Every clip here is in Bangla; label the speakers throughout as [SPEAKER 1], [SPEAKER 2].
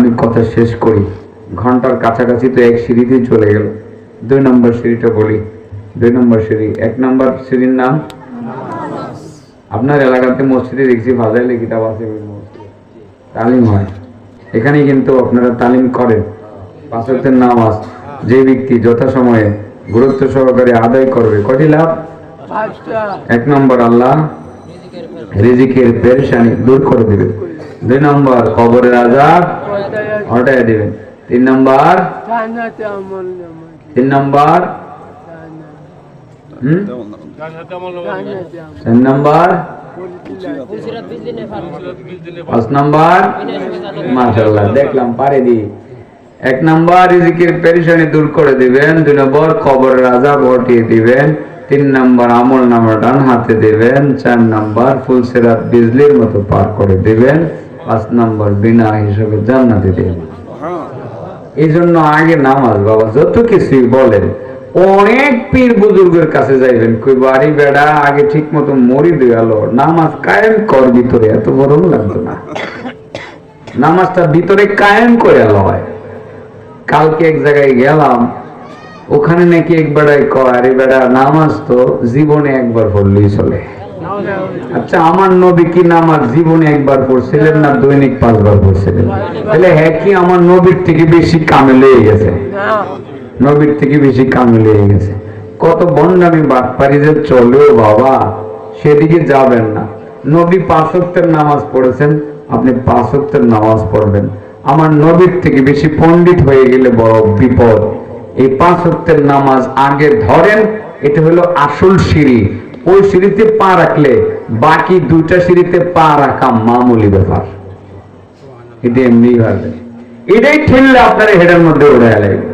[SPEAKER 1] আমি কথা শেষ করি। ঘণ্টার কাছাকাছি তো এক সিঁড়িতে চলে গেল। দুই নম্বর সিঁড়িটা বলি। দুই নম্বর সিঁড়ি। এক নম্বর সিঁড়ির নাম? আপনার এলাকাতে মসজিদে দেখছি ফাজাইলে কিতাব আছে তালিম হয়। এখানে কিন্তু আপনারা তালিম করেন। পাঁচকের নামাজ যে ব্যক্তি যথাসময়ে গুরুত্ব সহকারে আদায় করবে, কটি লাভ? এক নম্বর আল্লাহ রিজিকের পেরেশানি দূর করে দিবে। দুই নম্বর কবরের আজাব হটাই দিবেন? তিন নম্বর? তিন নম্বর? তিন নম্বর? পাঁচ নম্বর? মাশাল্লাহ দেখলাম পারে দি। এক নম্বর রিজিকের পেরেশানি দূর করে দিবেন দুই নম্বর কবরের আজাব হটিয়ে দিবেন তিন নম্বর আমল নামা ডান হাতে দিবেন চার নম্বর ফুলসেরাত বিজলির মতো পার করে দিবেন। পাঁচ নম্বর বিনা হিসেবে জান্নাতে দিবেন এই জন্য আগে নামাজ, বাবা যত কিছুই বলেন, অনেক পীর বুজুর্গের কাছে যাইবেন, কই বাড়ি বেড়া, আগে ঠিক মতো মরি গেল নামাজ কায়েম কর ভিতরে, এত গরম লাগতো না। নামাজটা ভিতরে কায়েম করে হয়। কালকে এক জায়গায় গেলাম, ওখানে নাকি এক বেড়ায় কয়, আরে বেড়া, নামাজ তো জীবনে একবার পড়লেই চলে। আচ্ছা আমার নবী কি নামাজ জীবনে একবার পড়ছিলেন না দৈনিক পাঁচবার পড়ছিলেন? তাহলে হ্যাঁ কি আমার নবীর থেকে বেশি কামে লেগে গেছে? নবীর থেকে বেশি কামে লেগে গেছে। কত বন্ডামি বাটপারি যে চলেও বাবা, সেদিকে যাবেন না। নবী পাঁচক্তের নামাজ পড়েছেন, আপনি পাঁচক্তের নামাজ পড়বেন। আমার নবীর থেকে বেশি পণ্ডিত হয়ে গেলে বড় বিপদ। এই পাঁচক্তের নামাজ আগে ধরেন, এটা হলো আসল সিঁড়ি। ওই সিঁড়িতে পা রাখলে বাকি দুইটা সিঁড়িতে পা রাখা মামুলি ব্যাপার। এটা এমনি ভাবে এটাই ঠেললে আপনার হেডের মধ্যে উড়ে লাগবে।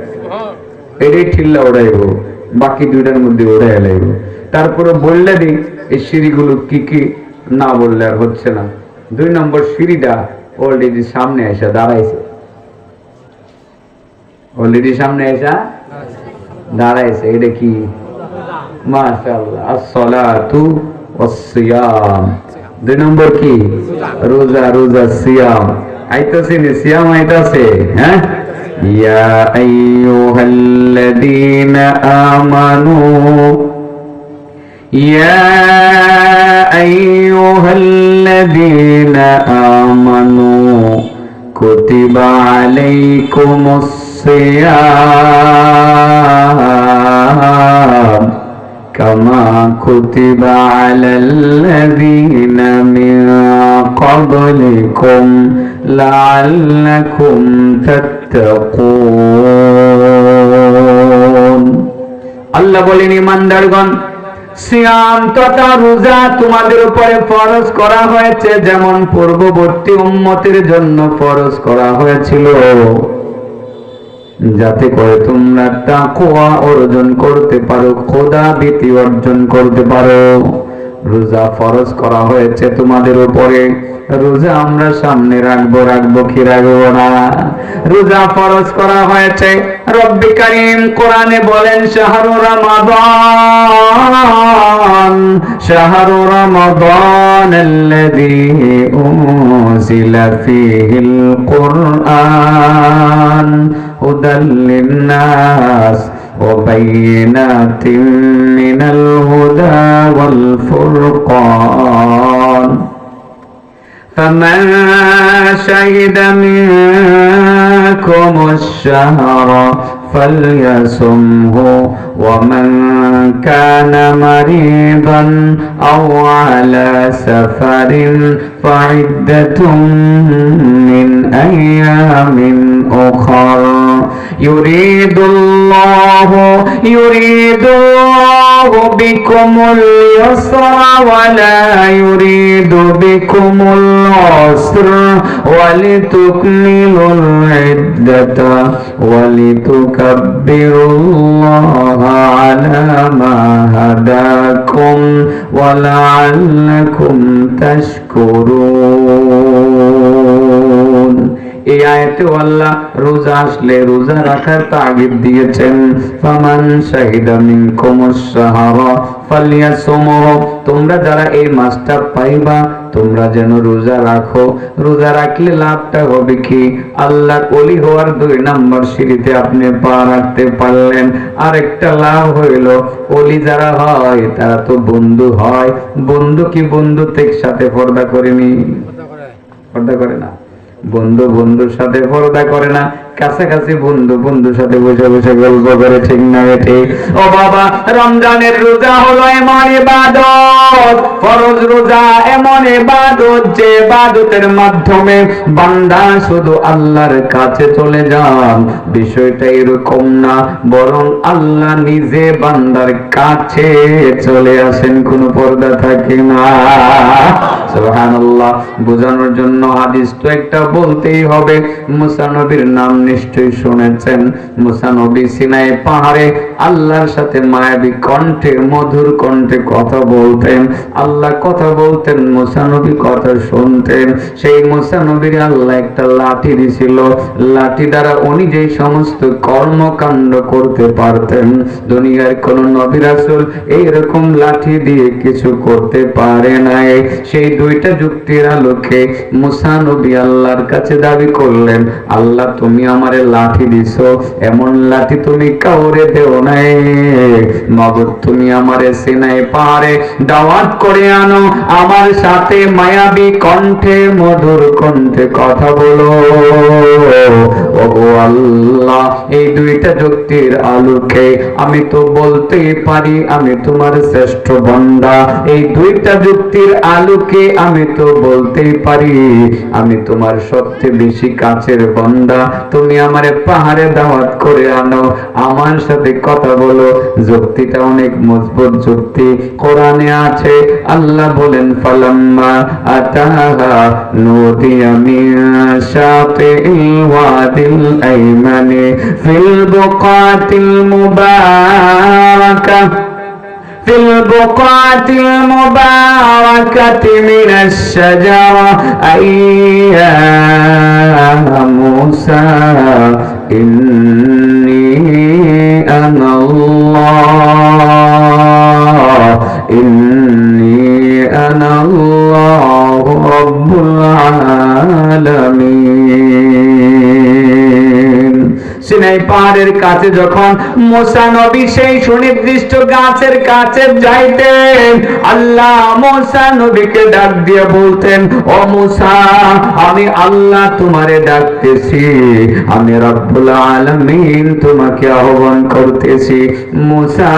[SPEAKER 1] এটাই ঠিল্লা ওড়াইব বাকি দুইটার মধ্যে ওড়াই লাগব। তারপরে বললে দিই এই সিঁড়িগুলো কি কি? না বললে আর হচ্ছে না। দুই নম্বর সিঁড়িটা অলরেডি সামনে এসে দাঁড়াইছে। অলরেডি সামনে এসে দাঁড়াইছে। এটা কি? দুই নম্বর কি রোজা রোজা সিয়াম আইতাছে নি সিয়াম আইতাছে হ্যাঁ ইয়া আইয়ুহাল্লাযীনা আমানু يا أيها الذين آمنوا كتب عليكم الصيام كما كتب على الذين من قبلكم لعلكم تتقون আল্লাহ বলেন ইমানদারগণ সিয়াম তথা রোজা তোমাদের উপরে ফরজ করা হয়েছে যেমন পূর্ববর্তী উম্মতের জন্য ফরজ করা হয়েছিল যাতে করে তোমরা তাকওয়া অর্জন করতে পারো খোদা ভীতি অর্জন করতে পারো রোজা ফরজ করা হয়েছে তোমাদের উপরে রোজা আমরা সামনে রাখবো রাখবো কি রাখবো না রোজা ফরজ করা হয়েছে রব্বি করিম কোরআনে বলেন শাহরু রমাদান শাহরু রমাদান الذي أنزل فيه القرآن هدى للناس وبينات من الهدى والفرقان. فمن شهد منكم الشهر فليصمه ومن كان مريضا أو على سفر فعدة من أيام أخر. يريد الله يريد الله بكم اليسر ولا يريد بكم العسر ولتكملوا العدة ولتكبروا الله على ما هداكم ولعلكم تشكرون. এই আয়াতে আল্লাহ রোজা আসলে রোজা রাখার তাগিদ দিয়েছেন। ফামান শাহিদা মিনকুম আশ-শাহরা ফালিয়াসুমহু তোমরা যারা এই মাসটা পাইবা তোমরা যেন রোজা রাখো। রোজা রাখলে লাভটা হবে কি? আল্লাহ অলি হওয়ার দুই নাম্বার সিঁড়িতে আপনি পা রাখতে পারলেন। আরেকটা লাভ হইল অলি যারা হয় তারা তো বন্ধু হয়। বন্ধু কি বন্ধু? বন্ধুত্বের সাথে পর্দা করেনি? পর্দা করে না। বন্ধু বন্ধুর সাথে পর্দা করে না। কাছাকাছি বন্ধু বন্ধুর সাথে বসে বসে গল্প করে, ঠিক না ঠিক? ও বাবা, রমজানের রোজা হলো এমন ইবাদত। ফরজ রোজা এমন ইবাদত যে ইবাদতের মাধ্যমে বান্দা শুধু আল্লাহর কাছে চলে যান। বিষয়টা এরকম না, বরং আল্লাহ নিজে বান্দার কাছে চলে আসেন, কোনো পর্দা থাকে না। সুবহানাল্লাহ, বোঝানোর জন্য হাদিস তো একটা বলতেই হবে। মুসা নবীর নাম নিশ্চয়ই শুনেছেন, মুসা নবী সিনাই পাহাড়ে আল্লাহর সাথে মায়াবী কণ্ঠে, মধুর কণ্ঠে কথা বলতেন। আল্লাহ কথা বলতেন, মুসা নবী কথা শুনতেন। সেই মুসা নবীর আল্লাহ একটা লাঠি দিছিল। লাঠি দ্বারা উনি যে সমস্ত কর্মকাণ্ড করতে পারতেন, দুনিয়ার কোন নবী রাসূল এইরকম লাঠি দিয়ে কিছু করতে পারে নাই। সেই দুইটা যুক্তির আলোকে মুসা নবী আল্লাহর কাছে দাবি করলেন, আল্লাহ, তুমি আমারে লাঠি দিছো, এমন লাঠি তুমি কাউরে দেও নাই। মগর তুমি আমারে সিনাই পাহাড়ে দাওয়াত করে আনো, আমার সাথে মায়াবী কণ্ঠে, মধুর কণ্ঠে কথা বলো। ও আল্লাহ, এই দুইটা যুক্তির আলোকে আমি তো বলতেই পারি, আমি তোমার শ্রেষ্ঠ বন্দা এই দুইটা যুক্তির আলোকে আমি তো বলতেই পারি, আমি তোমার সবচেয়ে বেশি কাছের বন্দা তুমি আমারে পাহাড়ে দাওয়াত করে আনো আমার সাথে কথা বলো যুক্তিটা অনেক মজবুত যুক্তি কোরআনে আছে আল্লাহ বলেন ফালাম্মা আতাহা নুদিয়া মিন শাতিল ওয়াদিল আইমানি ফিল বুকাতিল মুবারাকা في البقعة المباركة من الشجرة أي يا সিনাই পাহাড়ের কাছে যখন মোসা নবী সেই সুনির্দিষ্ট গাছের কাছে যাইতেন, আল্লাহ মোসা নবীকে ডাক দিয়ে বলতেন, ও মোসা, আমি আল্লাহ তোমারে ডাকতেছি, আমি রব্বুল আলামিন তোমাকে আহ্বান করতেছি। মোসা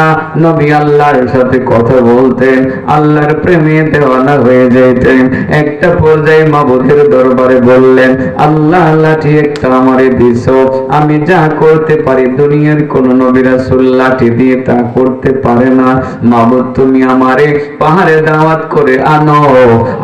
[SPEAKER 1] নবী আল্লাহর সাথে কথা বলতেন, আল্লাহর প্রেমে দেওয়ানা হয়ে যাইতেন। একটা পর্যায়ে মাবুদের দরবারে বললেন, আল্লাহ লাঠি একটা আমারে দিছো, আমি যা করতে পারি। দুনিয়ার কোন নবী রাসূল লাঠি দিয়ে তা করতে পারে না। মাবুদ, তুমি আমারে পাহাড়ে দাওয়াত করে আনো।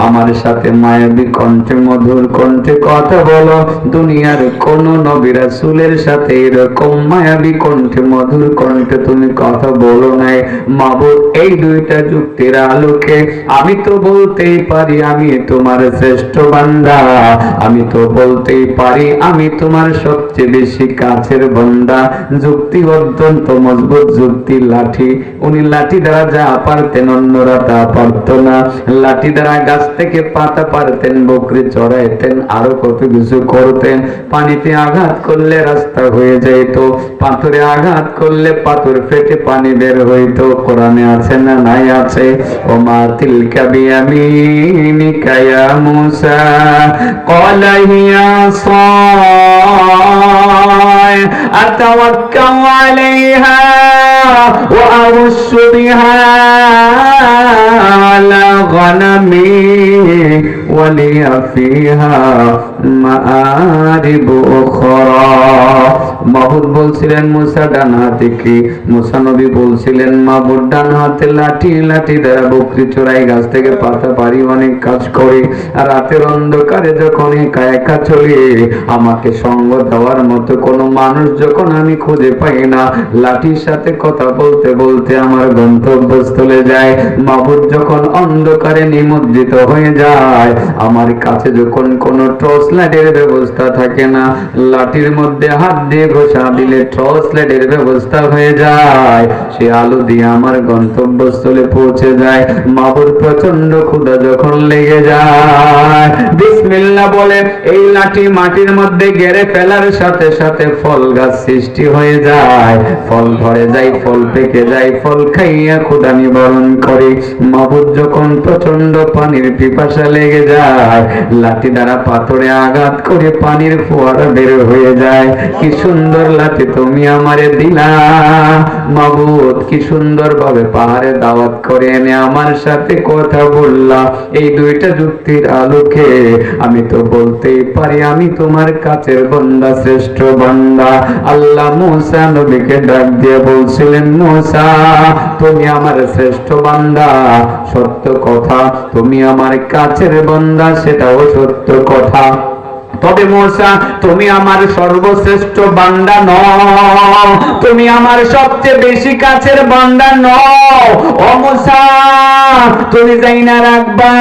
[SPEAKER 1] আমার সাথে মায়াবী কণ্ঠে, মধুর কণ্ঠে কথা বলো। দুনিয়ার কোন নবী রাসূলের সাথে এরকম মায়াবী কণ্ঠে, মধুর কণ্ঠে তুমি কথা বলো নাই। মাবুদ, এই দুইটা যুক্তির আলোকে আমি তো বলতেই পারি আমি তোমার শ্রেষ্ঠ বান্দা। আমি তো বলতেই পারি আমি তোমার সবচেয়ে বেশি কাছের বান্দা যুক্তি অত্যন্ত মজবুত যুক্তি লাঠি উনি লাঠি দ্বারা যা পারতেন অন্যরা তা পারত না লাঠি দ্বারা গাছ থেকে পাতা পারতেন বকরি চড়াইতেন আরো কত কিছু করতেন পানিতে আঘাত করলে রাস্তা হয়ে যেত পাথরে আঘাত করলে পাথর ফেটে পানি বের হইতো কোরআনে আছে না নাই আছে ও মা তিলকা বিয়ামিনিকা ইয়া মুসা ক্বালা হিয়া صاي أتوكل عليها وأرش بها على غنمي ولي فيها মাহুদ বলছিলেন, মুসা ডান হাতে কি? মুসা নবী বলছিলেন ডান হাতে লাঠি লাঠি দ্বারা বকরি চড়াই, গাছ থেকে পাতা পারি অনেক কাজ করে। আর রাতের অন্ধকারে যখন একা একা চলে, আমাকে সঙ্গ দেওয়ার মতো কোনো মানুষ যখন আমি খুঁজে পাই না, লাঠির সাথে কথা বলতে বলতে আমার গন্তব্যস্থলে যায়। মাহুদ যখন অন্ধকারে নিমজ্জিত হয়ে যায়, আমার কাছে যখন কোনো টর্চ লাইটের ব্যবস্থা থাকে না। লাঠির মধ্যে হাত দিয়ে ঘষা দিলে টর্চ লাইটের ব্যবস্থা হয়ে যায়। সে আলো দিয়ে আমার গন্তব্যস্থলে পৌঁছে যায়। মাবুর প্রচণ্ড ক্ষুধা যখন লেগে যায়। বিসমিল্লাহ বলে, এই লাঠি মাটির মধ্যে গেড়ে ফেলার সাথে সাথে ফল গাছ সৃষ্টি হয়ে যায়। ফল ধরে যায় ফল পেকে যায় ফল খাইয়া ক্ষুধা নিবারণ করে। মাবুদ যখন প্রচণ্ড পানির পিপাসা লেগে যায়, লাঠি দ্বারা পাথরে আঘাত করে পানির ফোয়ারা বের হয়ে যায়। কি সুন্দর লাঠি তুমি আমারে দিলা। মাবুদ, কি সুন্দর ভাবে পাহাড়ে দাওয়াত করে এনে আমার সাথে কথা বললা। এই দুইটা যুক্তির আলোকে আমি তো বলতেই পারি, আমি তোমার কাছের বান্দা, শ্রেষ্ঠ বান্দা। আল্লাহ মুসা নবীকে ডাক দিয়ে বলছিলেন, মুসা, তুমি আমার শ্রেষ্ঠ বান্দা। সত্য কথা, তুমি আমার কাছের বান্দা, সেটাও সত্য কথা। তবে মোসা, তুমি আমার সর্বশ্রেষ্ঠ বান্দা নও। তুমি আমার সবচেয়ে বেশি কাছের বান্দা নও। ও মোসা, তুমি যাই না রাখবা,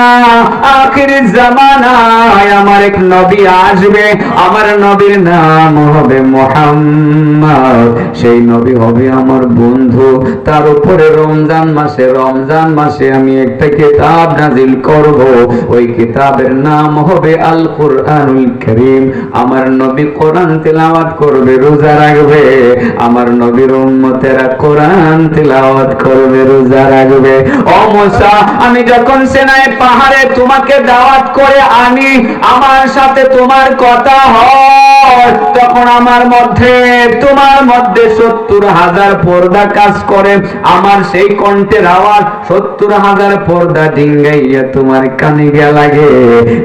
[SPEAKER 1] আখির জামানায় আমার এক নবী আসবে। আমার নবীর নাম হবে মোহাম্মদ। সেই নবী হবে আমার বন্ধু। তার উপরে রমজান মাসে রমজান মাসে আমি একটা কিতাব নাজিল করব। ওই কিতাবের নাম হবে আল কুরআনুল করিম। আমার নবী কোরআন তেলাওয়াত করবে, রোজা রাখবে। আমার নবীর উম্মতেরা কোরআন তেলাওয়াত করবে, রোজা রাখবে। ও মুসা, আমি যখন সেনায় পাহাড়ে তোমাকে দাওয়াত করে আনি, আমার সাথে তোমার কথা হয়। তখন আমার মধ্যে, তোমার মধ্যে সত্তর হাজার পর্দা কাজ করে। আমার সেই কণ্ঠের আওয়াজ, সত্তর হাজার পর্দা ডিঙ্গাইয়া তোমার কানে গিয়া লাগে।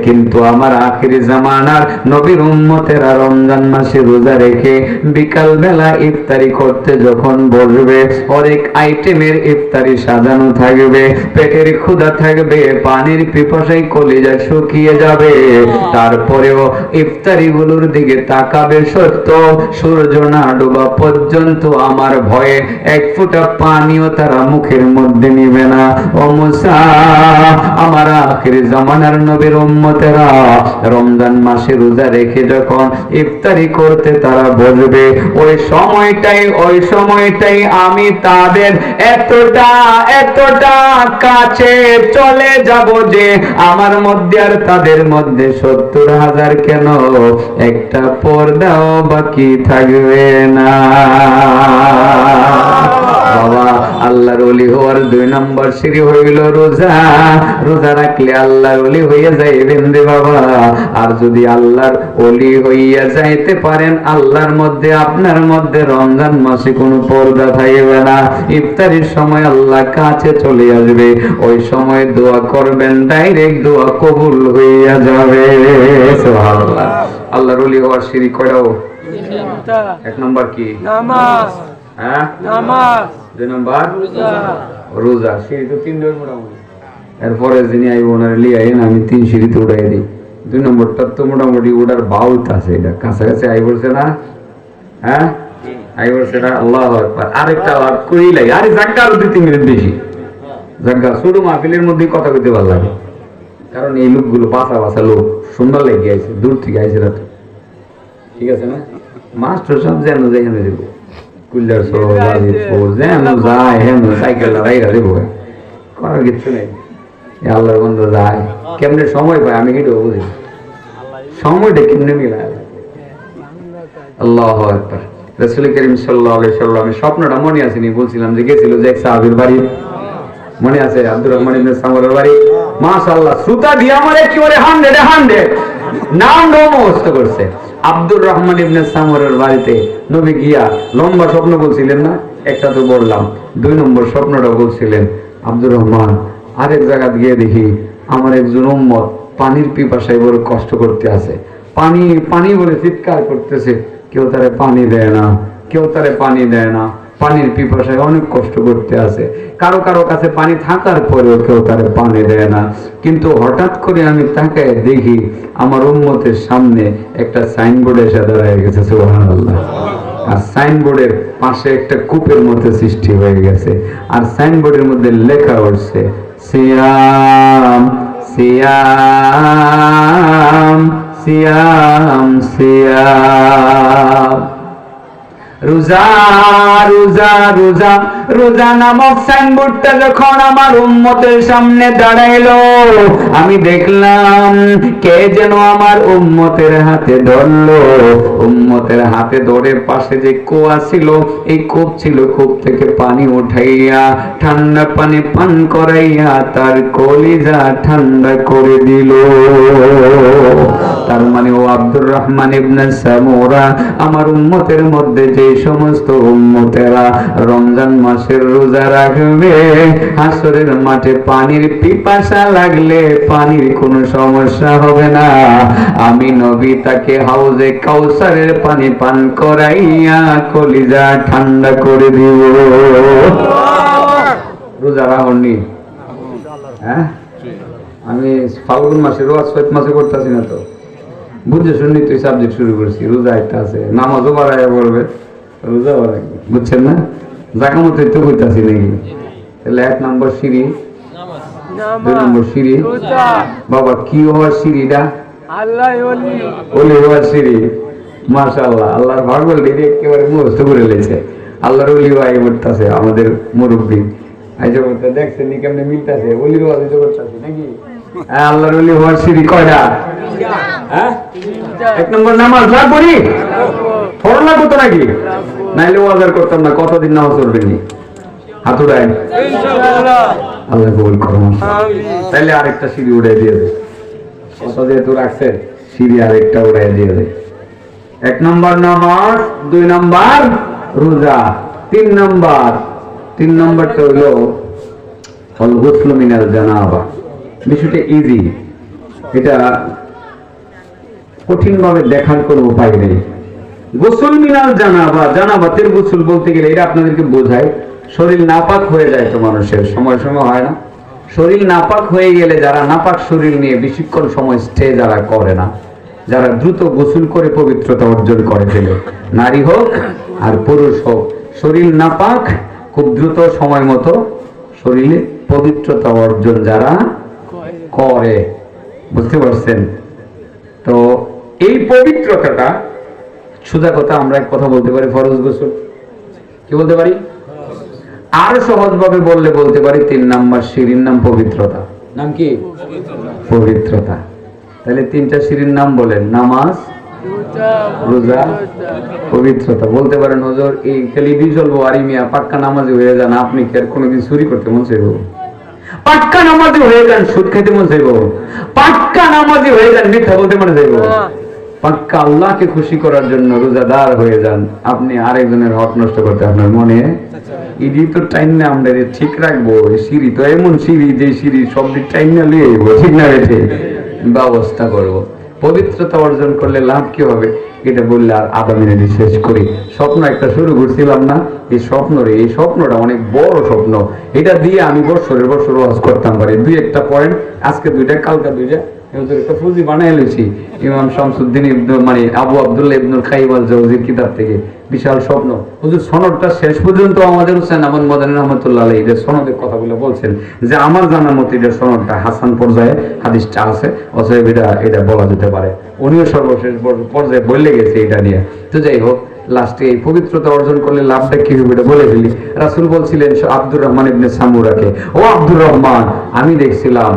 [SPEAKER 1] কিন্তু আমার আখির জামানার নবীর উম্মতেরা রমজান মাসে রোজা রেখে বিকাল বেলা ইফতারি করতে যখন বসবে অনেক আইটেমের ইফতারি সাজানো থাকবে পেটের ক্ষুধা থাকবে পানির পিপাসায় কলিজা শুকিয়ে যাবে। তারপরেও ইফতারি গুলোর দিকে তাকাবে সত্য সূর্য না ডোবা পর্যন্ত আমার ভয়ে এক ফোঁটা পানিও তারা মুখের মধ্যে নিবে না। ও মুসা আমার আখির জামানার নবীর উম্মতেরা রমজান মাসে রোজা রেখে যখন ইফতারি করতে তারা বসবে ওই সময়টাই ওই সময়টাই আমি তাদের এতটা এতটা কাছে চলে যাব যে আমার মধ্যে আর তাদের মধ্যে সত্তর হাজার কেন একটা পর্দাও বাকি থাকবে না। বাবা, আল্লাহর অলি হওয়ার দুই নম্বর সিঁড়ি হইল রোজা। রোজা রাখলে আল্লাহর অলি যাইবেন রে বাবা। আর যদি আল্লাহর অলি হইয়া যাইতে পারেন আল্লাহর মধ্যে আপনার মধ্যে রমজান মাসে কোনো পর্দা থাকবে না। ইফতারির সময় আল্লাহ কাছে চলে আসবে ওই সময় দোয়া করবেন ডাইরেক্ট দোয়া কবুল হইয়া যাবে। সুবহানাল্লাহ। আল্লাহর অলি হওয়ার সিঁড়ি কয়টাও এক নম্বর কি?
[SPEAKER 2] নামাজ।
[SPEAKER 1] হ্যাঁ?
[SPEAKER 2] নামাজ।
[SPEAKER 1] দুই নম্বর?
[SPEAKER 2] রোজা।
[SPEAKER 1] রোজা। সিঁড়ি তো তিন মোটামুটি এরপরে যিনি আইব ওনার লিয়ে আইন আমি তিন সিঁড়িতে উঠাই দিই। দুই নম্বরটা তো মোটামুটি ওটার বাউত আছে এটা কাছাকাছি আই বলছে না? হ্যাঁ? আই বলছে না আল্লাহ আকবার। আরেকটা আর করেই লাগে। আরে জাগা আরও দুই তিন মিনিট বেশি। জাগা ছোট মাহফিলের মধ্যে কথা কইতে ভালো লাগে। কারণ এই লোকগুলো বাসা বাসা লোক সুন্দর লেগে আইছে দূর থেকে আইছে রাত। ঠিক আছে না? মাস্টার সব যেন যেখানে দেবো। কুল্লার সহ যেন যায় হেন সাইকেল লাগাইরা দেবো। করার কিচ্ছু নেই। আল্লাহর বন্ধু যায়। কেমনে সময় পায় আমি কিন্তু বুঝি সময়টা কেমনে মিলায়? আল্লাহ একবার রসুল করিম সাল্লাহ সাল্লামের স্বপ্নটা মনে আসেনি বলছিলাম যে গেছিল যে এক সাহাবির বাড়ি। মনে আছে? আব্দুর রহমান ইবনে সামরের বাড়ি। মাশাআল্লাহ, সুতা দিয়ে নাম মুখস্থ করছে। আব্দুর রহমান ইবনে সামরের বাড়িতে নবী গিয়া লম্বা স্বপ্ন বলছিলেন না? একটা তো বললাম, দুই নম্বর স্বপ্নটা বলছিলেন, আব্দুর রহমান আরেক জায়গা গিয়ে দেখি আমার একজন উম্মত পানির পিপাসায় বড় কষ্ট করতে আছে। পানি পানি বলে চিৎকার করতেছে। কেউ তারে পানি দেয় না, কেউ তারে পানি দেয় না। পানির পিপাসায় অনেক কষ্ট করতে আছে। কারও কারও কাছে পানি থাকার পরেও কেউ তারে পানি দেয় না। কিন্তু হঠাৎ করে আমি তাকায় দেখি আমার উম্মতের সামনে একটা সাইনবোর্ড এসে দাঁড়ায় গেছে, সুবহানাল্লাহ। আর সাইনবোর্ডের পাশে একটা কূপের মধ্যে সৃষ্টি হয়ে গেছে। আর সাইনবোর্ডের মধ্যে লেখা উঠছে সিয়াম সিয়াম সিয়াম সিয়াম রোজা রোজা রোজা। রোজা নামক সাইনবোর্ডটা যখন আমার উম্মতের সামনে দাঁড়াইলো, আমি দেখলাম কে যেন আমার উম্মতের হাতে ধরলো। উম্মতের হাতে ধরে পাশে যে কুয়া ছিল, এই কূপ ছিল, কূপ থেকে পানি উঠাইয়া, ঠান্ডা পানি পান করাইয়া তার কলিজা ঠান্ডা করে দিল। তার মানে ও আব্দুর রহমান ইবনে সামুরা। আমার উম্মতের মধ্যে যে সমস্ত উম্মতেরা রমজান মাসের রোজা রাখবে হাসরের মাঠে পানির পিপাসা লাগলে পানির কোনো সমস্যা হবে না। আমি নবী তাকে হাউজে কাউসারের পানি পান করাইয়া কলিজা ঠান্ডা করে দিব। রোজা রাহনি হ্যাঁ? আমি ফাল্গুন মাসে, রোজ চৈত মাসে করতেছি না তো। বুঝে শুনি তুই সাবজেক্ট শুরু করছি রোজা একটা আছে নামাজও বাড়াইয়া পড়বে রোজা বুঝছেন না? জাকামতো তো করতেছি নাকি? তাহলে এক নম্বর সিঁড়ি দুই নম্বর সিঁড়ি। বাবা কি হওয়ার সিঁড়িটা?
[SPEAKER 2] আল্লাহ ওলি।
[SPEAKER 1] ওলি হওয়ার সিঁড়ি। মাশাআল্লাহ আল্লাহর ভাগবল দিদি একেবারে মুখস্থ করে লেছে। আল্লাহর ওলি ভাই করতেছে আমাদের মুরব্বী। দেখছেন নি কেমনে মিলতাছে? ওলির ওয়াজ করতেছে নাকি? আল্লাহর ওলি হওয়ার সিঁড়ি কয়টা হ্যাঁ? এক নম্বর নামাজ না? পড়ো না করতো নাকি? নাইলে ওয়াজার করতাম না কতদিন নামাজ পড়বেন নি? হাত উড়ায়
[SPEAKER 2] ইনশাআল্লাহ।
[SPEAKER 1] আল্লাহ কবুল তাইলে আরেকটা সিঁড়ি উড়াই দিয়ে দে। কত যেহেতু সিঁড়ি আরেকটা উড়াই দিয়ে এক নম্বর নামাজ দুই নম্বর রোজা তিন নম্বর তিন নম্বরটা হলো হল গুসল মিনাল জানাবা। বিষয়টা ইজি এটা কঠিন ভাবে দেখার কোনো উপায় নেই। গোসল মিনাল জানাবা জানাবাতের গোসল বলতে গেলে এটা আপনাদেরকে বোঝায়, শরীর নাপাক হয়ে যায় তো মানুষের, সময় সময় হয় না। শরীর নাপাক হয়ে গেলে যারা নাপাক শরীর নিয়ে বেশিক্ষণ সময় স্টে যারা করে না, যারা দ্রুত গোসল করে পবিত্রতা অর্জন করে ফেলে, নারী হোক আর পুরুষ হোক, শরীর নাপাক, খুব দ্রুত সময় মতো শরীরে পবিত্রতা অর্জন যারা করে বুঝতে পারছেন? তো এই পবিত্রতাটা সুদা কথা আমরা এক কথা বলতে পারি ফরজ গোসল। কি বলতে পারি? আরও সহজভাবে বললে বলতে পারি তিন নাম্বার সিঁড়ির নাম পবিত্রতা। নাম কি? পবিত্রতা। তাহলে তিনটা সিঁড়ির নাম বলেন নামাজ রোজা পবিত্রতা। বলতে পারেন নজর এই খেলিবি চলবো আর মিয়া পাক্কা নামাজি হয়ে যান আপনি কি আর কোনোদিন চুরি করতে মন চাইব? পাক্কা নামাজি হয়ে যান সুদ খেতে মন চাইব। পাক্কা নামাজি হয়ে যান মিথ্যা বলতে মনে চাইব। পাক্কা আল্লাহকে খুশি করার জন্য রোজাদার হয়ে যান। আপনি আরেকজনের হক নষ্ট করতে আপনার মনে? ইডি তো টাইম না আমরা ঠিক রাখব। এই সিঁড়ি তো এমন সিঁড়ি যে সিঁড়ি সব দিক টাইম না লিয়ে ঠিক না বেঠে? ব্যবস্থা করব। পবিত্রতা অর্জন করলে লাভ কি হবে? এটা বললে আর আধা মিনিটে শেষ করি। স্বপ্ন একটা শুরু করছিলাম না। এই স্বপ্ন রে, এই স্বপ্নটা অনেক বড় স্বপ্ন। এটা দিয়ে আমি বছরের বছর ওয়াজ করতাম পারি। দুই একটা পয়েন্ট, আজকে দুইটা, কালকে দুইটা। একটা বানাই ইমাম শামসুদ্দিন মানে আবু আব্দুল্লাহ ইবনুল খাইবাল জৌজির কিতাব থেকে। বিশাল স্বপ্ন। হুজুর সনদটা শেষ পর্যন্ত আমাদের হোসেন মদানী রহমতুল্লাহ সনদের কথাগুলো বলছেন যে আমার জানার মতে এটা সনদটা হাসান পর্যায়ে, হাদিসটা আছে এটা এটা বলা যেতে পারে। উনিও সর্বশেষ পর্যায়ে বলে গেছে এটা নিয়ে। তো যাই হোক, লাস্টে এই পবিত্রতা অর্জন করলে লাভটা কি হবে এটা বলে ফেলি। রাসূল বলছিলেন আব্দুর রহমান ইবনে সামুরাকে, ও আব্দুর রহমান, আমি দেখছিলাম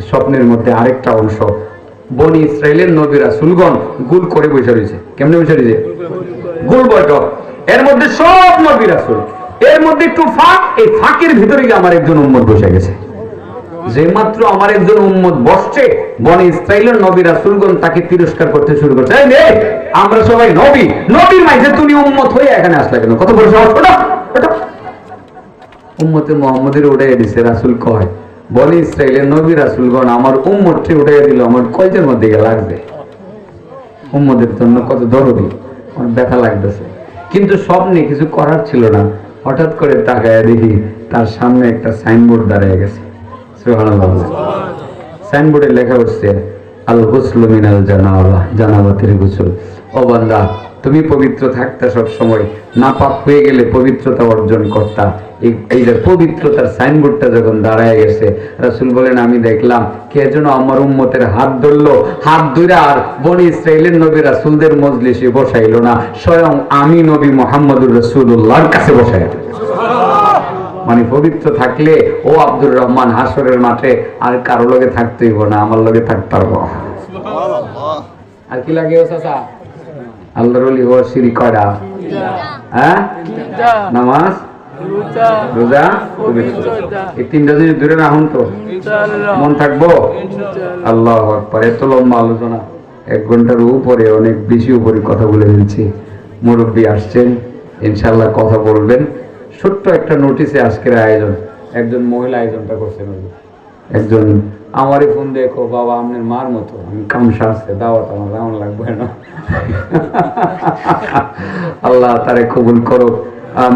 [SPEAKER 1] স্বপ্নের মধ্যে আরেকটা অংশ। বনি ইসরায়েলের নবীরা সুলগন গুল করে বসে রয়েছে। কেমনে বসে রয়েছে? গুল বৈঠক। এর মধ্যে সব নবী রাসূল। এর মধ্যে একটু ফাঁক এই ফাঁকের ভিতরে আমার একজন উম্মত বসে গেছে। যে মাত্র আমার একজন উম্মত বসছে বনে ইসরায়েলের নবী রাসূলগণ তাকে তিরস্কার করতে শুরু করছে। আমরা সবাই নবী। নবীর মাঝে তুমি উম্মত হয়ে এখানে আসলে কেন? কত বড় ওঠো, ওঠো। উম্মতে মোহাম্মদের উঠাই দিছে রাসূল কয় বনি ইসরায়েলের নবী রাসূলগণ আমার উম্মতকে উঠাই দিল। আমার কয়জের মধ্যে গিয়ে লাগবে? উম্মদের জন্য কত দরদি আমার ব্যথা লাগতেছে। কিন্তু স্বপ্নে কিছু করার ছিল না। হঠাৎ করে তাকায় দেখি তার সামনে একটা সাইনবোর্ড দাঁড়িয়ে গেছে। সাইনবোর্ডে লেখা উঠছে আল গুসলু মিনাল জানাবা জানাবাতের গোসল ও বান্দা তুমি পবিত্র থাকতা সব সময় না পাপ হয়ে গেলে পবিত্রতা অর্জন করতা। এই যে পবিত্রতার সাইনবোর্ডটা যখন দাঁড়ায় গেছে রাসূল বলেন আমি দেখলাম কে যেন আমার উম্মতের হাত ধরলো। হাত ধরে আর বনি ইসরাইলের নবী রাসূলদের মজলিসে বসাইলো না। স্বয়ং আমি নবী মোহাম্মদুর রাসূলুল্লাহর কাছে বসাইল মানে পবিত্র থাকলে ও আব্দুর রহমান হাসরের মাঠে আর কারও লগে থাকতে হইব না আমার লগে থাকতে পারব আর কি লাগে ও চাচা? আল্লাহর ওলি হওয়ার সিঁড়ি কয়টা? হ্যাঁ? নামাজ?
[SPEAKER 2] রোজা।
[SPEAKER 1] রোজা? এই তিনটা জিনিস দূরে রাখুন তো। মন থাকব? আল্লাহ আকবার। এত লম্বা আলোচনা। এক ঘণ্টার উপরে অনেক বেশি উপরে কথা বলে ফেলছি। মুরব্বী আসছেন। ইনশাল্লাহ কথা বলবেন। ছোট্ট একটা নোটিশে আজকের আয়োজন। একজন মহিলা আয়োজনটা করছেন। একজন আমারই ফোন দেখো, বাবা আপনার মার মতো। আমি কামসা আছে, দাওয়াত আমার রাউন লাগবে না। আল্লাহ তারে কবুল করো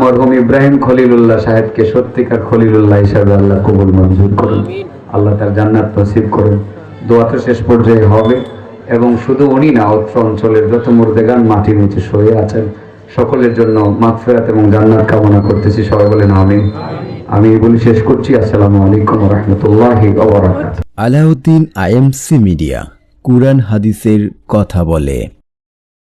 [SPEAKER 1] মরহুম ইব্রাহিম খলিলুল্লাহ সাহেবকে সত্যিকার খলিলুল্লাহ হিসাবে আল্লাহ কবুল মঞ্জুর করুন আল্লাহ তার জান্নাত নসিব করুন দোয়া তো শেষ পর্যায়ে হবে। এবং শুধু উনি না, অত্র অঞ্চলের যত মুর্দেগান মাটির নিচে শুয়ে আছেন, সকলের জন্য মাগফিরাত এবং জান্নাত কামনা করতেছি। সবাই বলেন আমিন। আমি বলি শেষ করছি। আসসালামু আলাইকুম রহমতুল্লাহি
[SPEAKER 3] আলাউদ্দিন আইএমসি মিডিয়া কুরআন হাদিসের কথা বলে।